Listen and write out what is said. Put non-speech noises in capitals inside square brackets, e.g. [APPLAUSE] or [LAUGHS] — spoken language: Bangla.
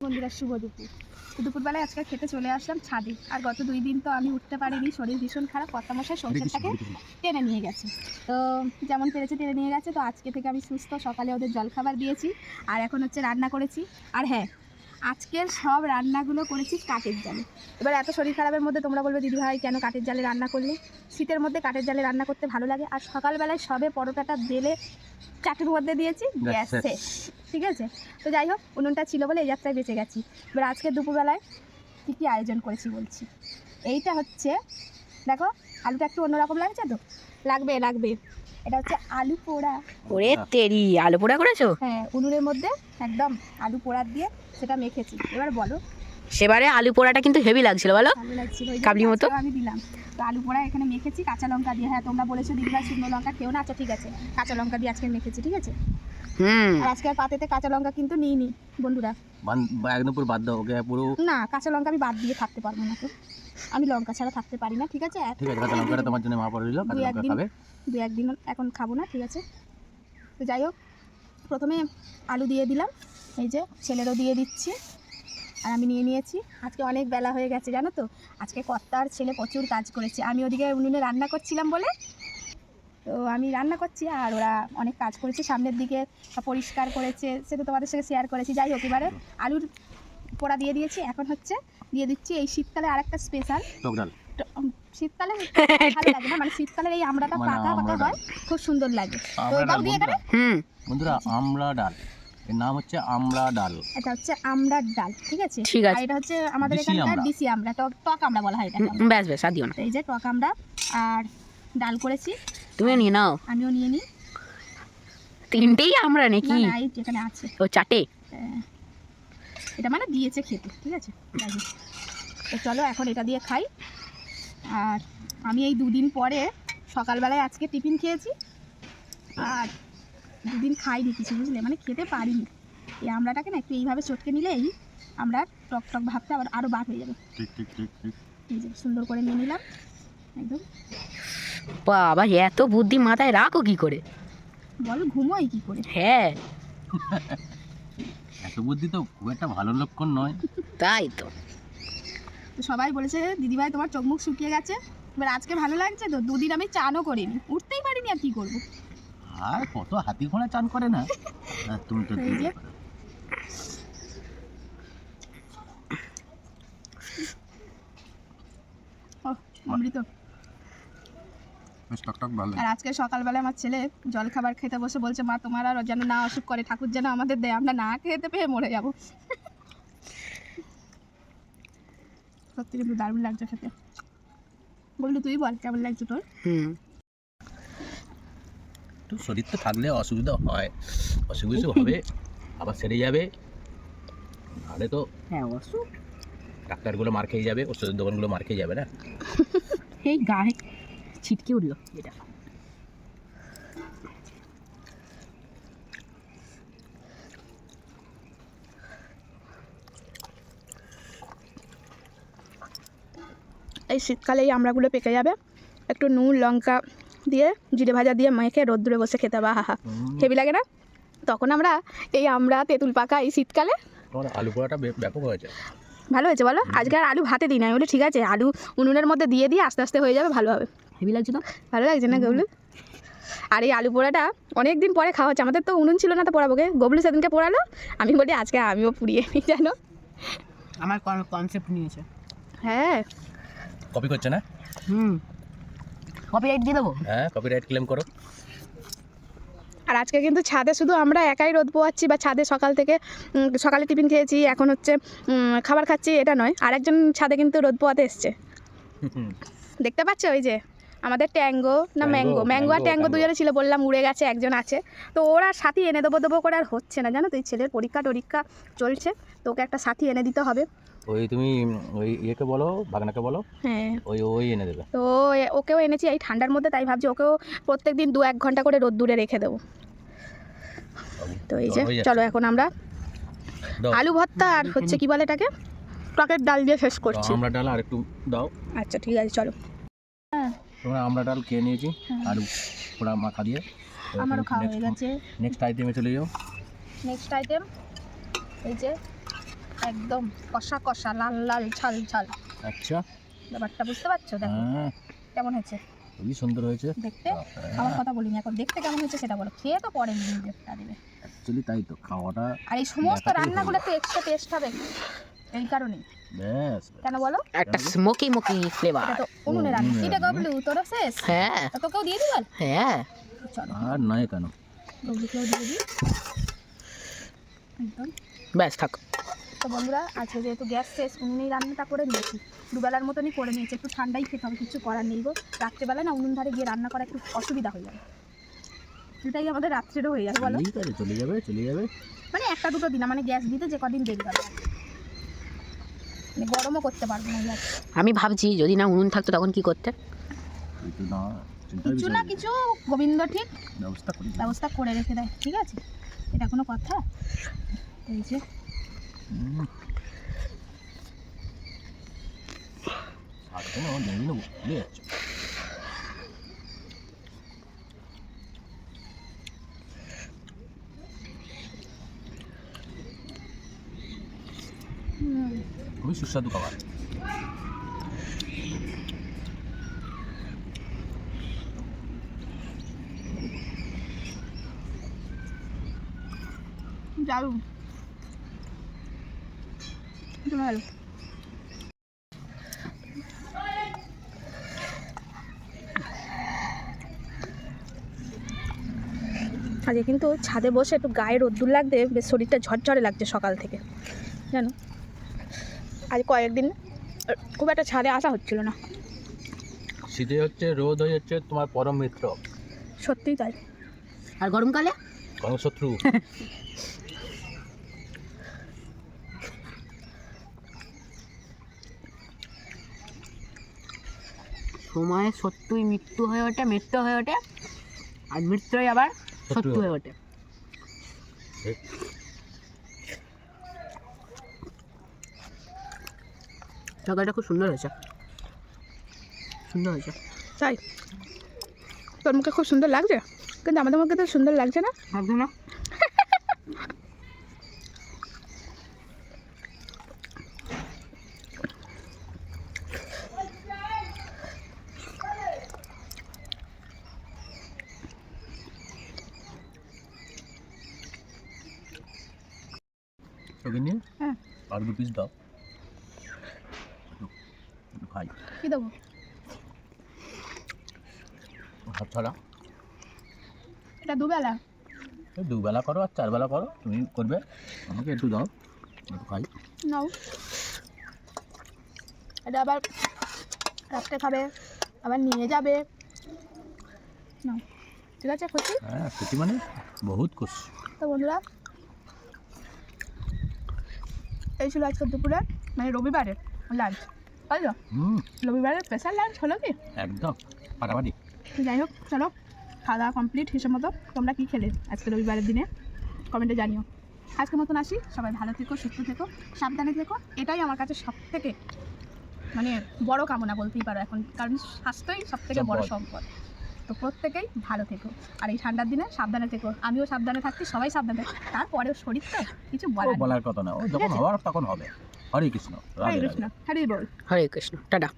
বন্ধুরা শুভ দুপুর তো দুপুরবেলায় আজকে খেতে চলে আসলাম ছাদে। আর গত দুই দিন তো আমি উঠতে পারিনি শরীর ভীষণ খারাপ কর্তামশাই সংসারটাকে টেনে নিয়ে গেছে। তো যেমন পেরেছে টেনে নিয়ে গেছে তো আজকে থেকে আমি সুস্থ সকালে ওদের জলখাবার দিয়েছি আর এখন হচ্ছে রান্না করেছি। আর হ্যাঁ আজকের সব রান্নাগুলো করেছি কাঠের জালে। এবার এত শরীর খারাপের মধ্যে তোমরা বলবে দিদি ভাই কেন কাঠের জালে রান্না করলে? শীতের মধ্যে কাঠের জালে রান্না করতে ভালো লাগে। আর সকালবেলায় সবে পরোটাটা বেলে চাটুর মধ্যে দিয়েছি গ্যাস শেষ। শেষ। ঠিক আছে? তো যাই হোক উনুনটা ছিল বলে এই যাত্রায় বেঁচে গেছি। এবার আজকে দুপুরবেলায় কী কী আয়োজন করেছি বলছি। এইটা হচ্ছে দেখো আলুটা একটু অন্যরকম লাগছে তো? লাগবে লাগবে। এটা হচ্ছে আলু পোড়া। ওরে তেরি আলু পোড়া করেছ? হ্যাঁ উনুনের মধ্যে একদম আলু পোড়া দিয়ে সেটা মেখেছি। এবার বলো। সেবারে আলু পোড়াটা কিন্তু হেভি লাগছিল বলো? কাবলি মতো? আমি দিলাম। তো আলু পোড়া এখানে মেখেছি কাঁচা লঙ্কা দিয়ে। হ্যাঁ তোমরা বলেছ দিদিভাই শুকনো লঙ্কা খেও না আচ্ছা ঠিক আছে। কাঁচা লঙ্কা দিয়ে আজকে মেখেছি ঠিক আছে? হুম। আর আজকে পাতেতে কাঁচা লঙ্কা কিন্তু নিইনি বন্ধুরা। একদম পুরো বাদ দাও ওকে পুরো না কাঁচা লঙ্কা আমি বাদ দিয়ে থাকতে পারব না তো। আমি লঙ্কা ছাড়া থাকতে পারি না ঠিক আছে? ঠিক আছে কাঁচা লঙ্কাটা তোমার জন্য মা পরে দিল কাঁচা লঙ্কা একদিন। খাবে। দু একদিন এখন খাব না ঠিক আছে? তো যাই হোক প্রথমে আলু দিয়ে দিলাম এই যে ছেলেরও দিয়ে দিচ্ছি আর আমি নিয়ে নিয়েছি। আজকে অনেক বেলা হয়ে গেছে জানো তো? আজকে কর্তার ছেলে প্রচুর কাজ করেছে। আমি ওদিকে উনুনে রান্না করছিলাম বলে তো আমি রান্না করছি আর ওরা অনেক কাজ করেছে। সামনের দিকে পরিষ্কার করেছে সেটা তোমাদের সাথে শেয়ার করেছি। যাই হোক এবারে আলুর পোড়া দিয়ে দিয়েছি। এখন হচ্ছে দিয়ে দিচ্ছি এই শীতকালে আরেকটা স্পেশাল টক ডাল। শীতকালে [LAUGHS] ভালো লাগে না মানে শীতকালে এই আমড়াটা মানে পাকা পাকা হয় খুব সুন্দর লাগে। তো দিয়ে হুম। বন্ধুরা আমরা ডাল এর নাম হচ্ছে আমরা ডাল এটা হচ্ছে আমড়ার ডাল ঠিক আছে? ঠিক আছে। এটা হচ্ছে আমাদের এখানকার আমড়া। দেশি আমড়া টক টক আমড়া বলা হয় এটা ব্যাস ব্যাস আর দিও না। এই যে টক আমড়া আর ডাল করেছি। তুমিও নিয়ে নাও। আমিও নিয়ে নিই। তিনটেই আমরা নাকি? না এই যেখানে আছে। ও চাটে? হ্যাঁ। এটা মানে দিয়েছে খেতে ঠিক আছে? তো চলো এখন এটা দিয়ে খাই। আর আমি এই দুদিন পরে সকালবেলায় আজকে টিফিন খেয়েছি। আর দুদিন খাইনি কিছু বুঝলে? মানে খেতে পারিনি। এই আমড়াটাকে না একটু এইভাবে চটকে নিলেই আমরা টক টক ভাবটা আবার আরও বার হয়ে যাবে। ঠিক ঠিক ঠিক ঠিক সুন্দর করে নিয়ে নিলাম। একদম। বাবা এত বুদ্ধি মাথায় রাখো কি করে? বল ঘুমোই কি করে? হ্যাঁ। এত বুদ্ধি তো খুব একটা ভালো লক্ষণ নয়। তাই তো। তো সবাই বলেছে দিদিভাই তোমার চোখ মুখ শুকিয়ে গেছে। এবার আজকে ভালো লাগছে তো? দুদিন আমি চানও করিনি। উঠতেই পারিনি আর কী করব? আর কত হাতি ঘোড়া চান করে না? আর তুমি তো এই যে। ও অমৃত। আর আজকে সকালবেলা আমার ছেলে জল খাবার খেতে বসে বলছে মা তোমার আর যেন না অসুখ করে ঠাকুর যেন আমাদের দেয় আমরা না খেতে পেয়ে মরে যাব। সত্যি কিন্তু দারুণ লাগছে খেতে। বললি তুই বল কেমন লাগছে তোর? হুম। একটু শরীর তো থাকলে অসুবিধা হয়। অসুবিধা হবে আবার সেরে যাবে। তাহলে তো হ্যাঁ অবশ্য ডাক্তারগুলো মার খেয়ে যাবে ওষুধের দোকানগুলো মার খেয়ে যাবে না? এই গায়ে ছিটকে উঠল এটা। এই শীতকালে এই আমড়াগুলো পেকে যাবে। একটু নুন লঙ্কা দিয়ে জিরে ভাজা দিয়ে মেখে রোদ্দুরে বসে খেতে হবে হা হেভি লাগে না? তখন আমরা এই আমরা তেঁতুল পাকা এই শীতকালে আলু পোড়াটা ব্যাপক হয়েছে। ভালো হয়েছে বলো? আজকে আর আলু ভাতে দিই না। আমি বলি ঠিক আছে আলু উনুনের মধ্যে দিয়ে দিয়ে আস্তে আস্তে হয়ে যাবে ভালো হবে। হেভি লাগছে তো? ভালো লাগছে না গবলু আর এই আলু পোড়াটা অনেক দিন পরে খাওয়া হচ্ছে। আমাদের তো উনুন ছিল না তো পোড়াবোকে গবলু সেদিনকে পোড়ালো। আমি বলি আজকে আমিও পুড়িয়ে নিই জানো? আমার কনসেপ্ট নিয়েছে। হ্যাঁ। কপি করছে না? হুম। কপিরাইট দিয়ে দেবো? হ্যাঁ কপিরাইট ক্লেম করো। আর আজকে কিন্তু ছাদে শুধু আমরা একাই রোদ পোয়াচ্ছি বা ছাদে সকাল থেকে সকালে টিফিন খেয়েছি। এখন হচ্ছে খাবার খাচ্ছি এটা নয়। আরেকজন ছাদে কিন্তু রোদ পোয়াতে এসছে। দেখতে পাচ্ছ ওই যে? আমাদের ট্যাঙ্গো না ম্যাঙ্গো ম্যাঙ্গো আর ট্যাঙ্গো। দুজনে ছিল বললাম উড়ে গেছে একজন আছে। তো ওরা সাথী এনে দেবো দেবো করে আর হচ্ছে না জানো তো এই ছেলের পরীক্ষা টরীক্ষা চলছে। তো ওকে একটা সাথী এনে দিতে হবে। ওই তুমি ওই ইয়েকে বলো ভাগনাকে বলো হ্যাঁ। ওই ওই এনে দেবে। তো ওকেও এনেছি এই ঠান্ডার মধ্যে তাই ভাবছি ওকেও প্রত্যেক দিন দু এক ঘণ্টা করে রোদ দূরে রেখে দেবো। তো এই যে চলো এখন আমরা আলু ভর্তা আর হচ্ছে কি বলে এটাকে? টকের ডাল দিয়ে শেষ করছি। আমরা ডাল আর একটু দাও। আচ্ছা ঠিক আছে চলো। তোমরা আমরা ডাল খেয়ে নিয়েছি আলু পোড়া মাখা দিয়ে। আমারও খাওয়া হয়ে গেছে। নেক্সট আইটেমে চলে যাও। নেক্সট আইটেম এই যে একদম কষা কষা লাল লাল ঝাল ঝাল। আচ্ছা। ব্যাপারটা বুঝতে পারছ? দেখো হ্যাঁ। কেমন হয়েছে? খুবই সুন্দর হয়েছে। দেখতে? আমার কথা বলিনি এখন। দেখতে কেমন হয়েছে সেটা বলো। খেয়ে তো পরে নিজেরটা দিবে অ্যাকচুয়ালি তাই তো খাওয়াটা আর এই সমস্ত রান্নাগুলো তো এক্সট্রা টেস্ট হবে। এই কারণেই। ব্যাস কেন বলো? একটা স্মোকি মুকি ফ্লেভার এটা তো উনুনে রান্না। এটা গবলু তোরা শেষ হ্যাঁ। তা তোকেও দিয়ে দিবল হ্যাঁ। চলো। আর নয় কেন? গবলুকেও দিয়ে দিই একদম। ব্যাস থাক। তো বন্ধুরা আজকে যেহেতু গ্যাস শেষ উনুনেই রান্নাটা করে নিয়েছি। দুবেলার মতনই করে নিয়েছি। একটু ঠান্ডাই খেতে হবে কিছু করার নেই গো। রাত্রেবেলা না উনুন ধারে গিয়ে রান্না করা একটু অসুবিধা হয়ে যাবে। এটাই আমাদের রাত্রেরও হয়ে যাবে বলো। চলে যাবে চলে যাবে। মানে একটা দুটো দিন মানে গ্যাস দিতে যে কদিন দেরি হবে। মানে গরমও করতে পারব না আমি ভাবছি যদি না উনুন থাকতো তখন কি করতে? কিছু না কিছু গোবিন্দ ঠিক। ব্যবস্থা করে ব্যবস্থা করে রেখে দেয় ঠিক আছে? এটা কোনো কথা? এই যে। যাচ্ছে হুম, খুবই সুস্বাদু খাবার। আজকে কিন্তু ছাদে বসে একটু গায়ে রোদ্দুর লাগতে, বেশ শরীরটা ঝরঝরে লাগছে সকাল থেকে। জানো? আজ কয়েকদিন খুব একটা ছাদে আসা হচ্ছিল না। শীতে হচ্ছে রোদ হয়ে যাচ্ছে তোমার পরম মিত্র। সত্যিই তাই। আর গরমকালে? গণশত্রু সময়ে সত্যই মৃত্যু হয়ে ওঠে মৃত্যু হয়ে ওঠে আর মৃত্যুই আবার সত্য হয়ে ওঠে। তরকারিটা খুব সুন্দর হয়েছে। সুন্দর হয়েছে। তাই তোর মুখে খুব সুন্দর লাগছে? কিন্তু আমাদের মুখে তো সুন্দর লাগছে না? ভাবছ না। নিয়ে হ্যাঁ। আর দু পিস দাও। খাই কি দেবো হাত ছাড়া এটা দুবেলা দুবেলা করো আর চারবেলা করো। তুমি করবে? আমাকে একটু দাও। একটু খাই। নাও। এটা আবার রাত্রে খাবে আবার নিয়ে যাবে। নাও। ঠিক আছে খুশি? হ্যাঁ খুশি মানে বহুত খুশি। তো বন্ধুরা এই ছিল আজকে দুপুরে মানে রবিবারে লাঞ্চ হুম। রবিবারের স্পেশাল লাঞ্চ হলো কি? একদম ফাটাফাটি যাই হোক চলো খাওয়া দাওয়া কমপ্লিট হিসেব মতো তোমরা কী খেলে আজকে রবিবারের দিনে? কমেন্টে জানিও। আজকের মতন আসি সবাই ভালো থেকো সুস্থ থেকো সাবধানে থেকো। এটাই আমার কাছে সব থেকে মানে বড় কামনা বলতেই পারো এখন কারণ স্বাস্থ্যই সব থেকে বড় সম্পদ। তো প্রত্যেকেই ভালো থেকো। আর এই ঠান্ডার দিনে সাবধানে থেকো। আমিও সাবধানে থাকছি সবাই সাবধানে। থাকো তারপরেও শরীর তো কিছু বলার। কথা না যখন হওয়ার তখন হবে। হরে কৃষ্ণ হরে কৃষ্ণ হরে বল। হরে কৃষ্ণ টাটা।